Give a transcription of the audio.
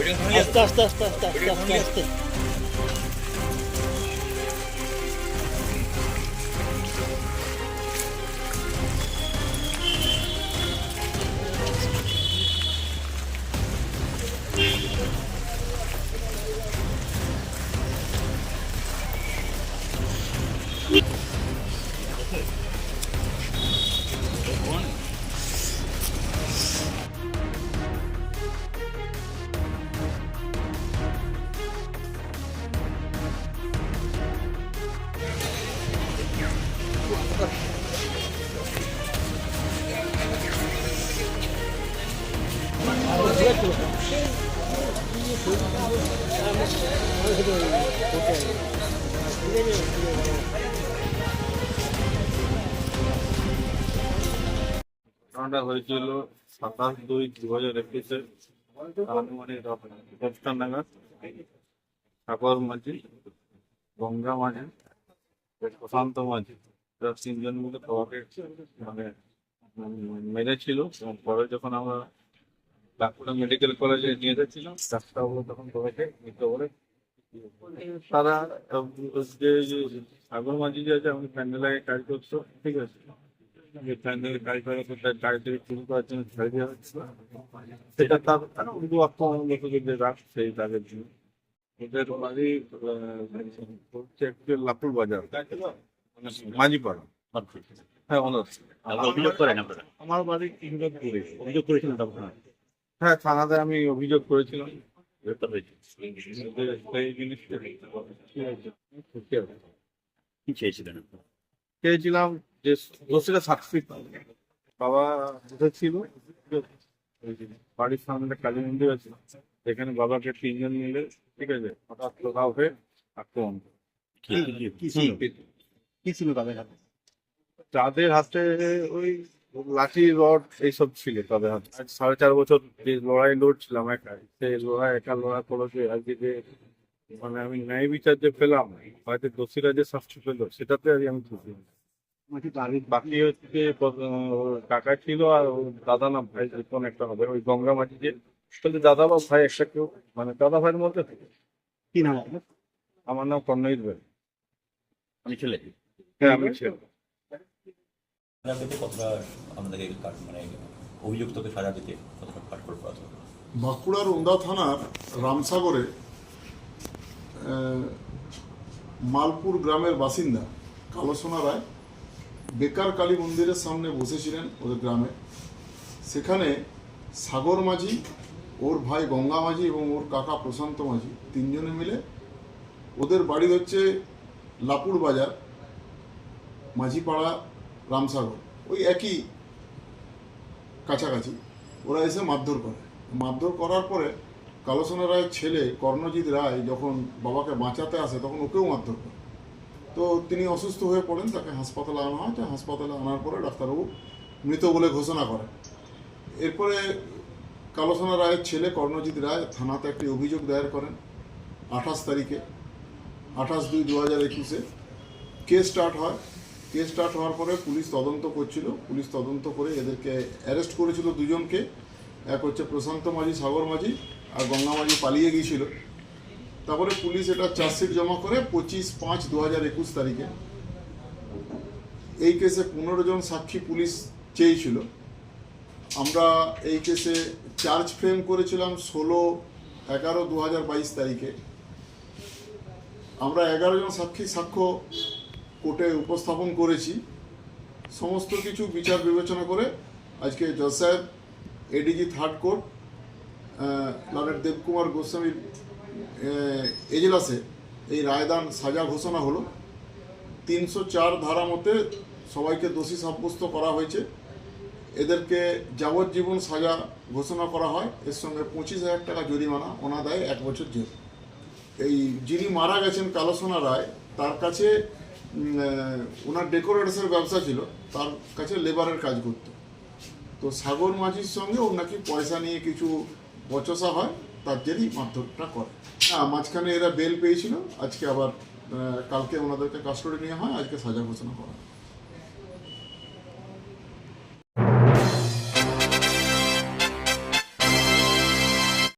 असतं असतं असतं असतं असतं असतं ঘটনাটা হয়েছিল সাতাশ দুই দু হাজার একুশে আনুমানিক দশটা নাগাদ ঠাকুর মাঝি, গঙ্গা মাঝি, প্রশান্ত মাঝি, এরা তিনজন মিলে মানে মেরেছিল। এবং পরে যখন আমরা বাঁকুড়া মেডিকেল কলেজে নিয়ে যাচ্ছিলাম। ডাক্তারবাবু তখন বলে। তারা যে সাগর মাঝি যে আছে আমি প্যান্ডেল কাজ করতো ঠিক আছে? প্যান্ডেল কাজ করার পর তার গাড়ি থেকে শুরু করার জন্য ছেড়ে দেওয়া হচ্ছিল সেটা তার তার উর্দু আক্রমণ লোকের যে রাগ সেই রাগের জন্য। ওদের বাড়ি হচ্ছে একটু লাপুর বাজার। মানে মাঝিপাড়া। হ্যাঁ অনার্স। আমার বাড়ি অভিযোগ করেছিলেন তখন? হ্যাঁ থানাতে আমি অভিযোগ করেছিলাম? চেয়েছিলাম যে দোষীরা সাক্ষী। বাবা ছিল। বাড়ির সামনে কালী মন্দির আছে। এখানে বাবাকে তিনজন মিলে ঠিক আছে হঠাৎ প্রভাব হয়ে আক্রমণ কি ছিল তাদের হাতে? তাদের হাতে ওই লাঠি রড এইসব ছিল আজ সাড়ে চার বছর যে লড়াই লড়ছিলাম একা সেই লড়াই একা লড়াই করেছে। আজকে যে মানে আমি ন্যায় বিচার যে পেলাম হয়তো দোষীরা যে শাস্তি পেল সেটাতে আজ আমি খুশি। বাকি হচ্ছে কাকা ছিল আর দাদা না ভাই যে কোন একটা হবে ওই গঙ্গা মাঝি যে। বলছে দাদা বা ভাই একটা কেউ মানে দাদা ভাইয়ের মধ্যে থাকে। কি নাম আমার নাম কর্ণজিৎ ভাই আমি ছেলে। হ্যাঁ আমি ছেলে। সাজা পেতে কতটা মানে অভিযুক্তকে সাজা পেতে কতটা করা বাঁকুড়ার ওন্দা থানার রামসাগরে মালপুর গ্রামের বাসিন্দা কালোসোনা রায় বেকার কালী মন্দিরের সামনে বসেছিলেন ওদের গ্রামে। সেখানে সাগর মাঝি, ওর ভাই গঙ্গা মাঝি এবং ওর কাকা প্রশান্ত মাঝি তিনজনে মিলে ওদের বাড়ি হচ্ছে লাপুর বাজার, মাঝিপাড়া রামসাগর ওই একই কাছাকাছি। ওরা এসে মারধর করে। মারধর করার পরে কালোসোনা রায়ের ছেলে কর্ণজিৎ রায় যখন বাবাকে বাঁচাতে আসে, তখন ওকেও মারধর করে। তো তিনি অসুস্থ হয়ে পড়েন, তাকে হাসপাতালে আনা হয়। তো হাসপাতালে আনার পরে ডাক্তারবাবু মৃত বলে ঘোষণা করেন। এরপরে কালোসোনা রায়ের ছেলে কর্ণজিৎ রায় থানাতে একটি অভিযোগ দায়ের করেন আঠাশ তারিখে। আঠাশ দুই দু হাজার একুশে। কেস স্টার্ট হয় কেস স্টার্ট হওয়ার পরে পুলিশ তদন্ত করছিল। পুলিশ তদন্ত করে এদেরকে অ্যারেস্ট করেছিল দুজনকে। এক হচ্ছে প্রশান্ত মাঝি, সাগর মাঝি আর গঙ্গা মাঝি পালিয়ে গিয়েছিল। তারপরে পুলিশ এটা চার্জশিট জমা করে পঁচিশ পাঁচ দু হাজার একুশ তারিখে এই কেসে পনেরো জন সাক্ষী পুলিশ চেয়েছিল। আমরা এই কেসে চার্জ ফ্রেম করেছিলাম ষোলো এগারো দু হাজার বাইশ তারিখে। আমরা এগারো জন সাক্ষী সাক্ষ্য কোর্টে উপস্থাপন করেছি। সমস্ত কিছু বিচার বিবেচনা করে আজকে জজ সাহেব ADG third court lord Debkumar গোস্বামীর এজলাসে এই রায়দান সাজা ঘোষণা হলো। তিনশো চার ধারা মতে সবাইকে দোষী সাব্যস্ত করা হয়েছে। এদেরকে যাবজ্জীবন সাজা ঘোষণা করা হয়। এর সঙ্গে পঁচিশ হাজার টাকা জরিমানা, অনাদায় এক বছর জেল। এই যিনি মারা গেছেন কালোসোনা রায়, তার কাছে ওনার ডেকোরেটসের ব্যবসা ছিল, তার কাছে লেবারের কাজ করত তো সাগর মাঝির সঙ্গে ওর নাকি পয়সা নিয়ে কিছু বচসা হয়, তার জেরেই মারধরটা করে হ্যাঁ মাঝখানে এরা বেল পেয়েছিল, আজকে আবার কালকে ওনাদেরকে কাস্টডি নিয়ে হয়, আজকে সাজা ঘোষণা করা হয়।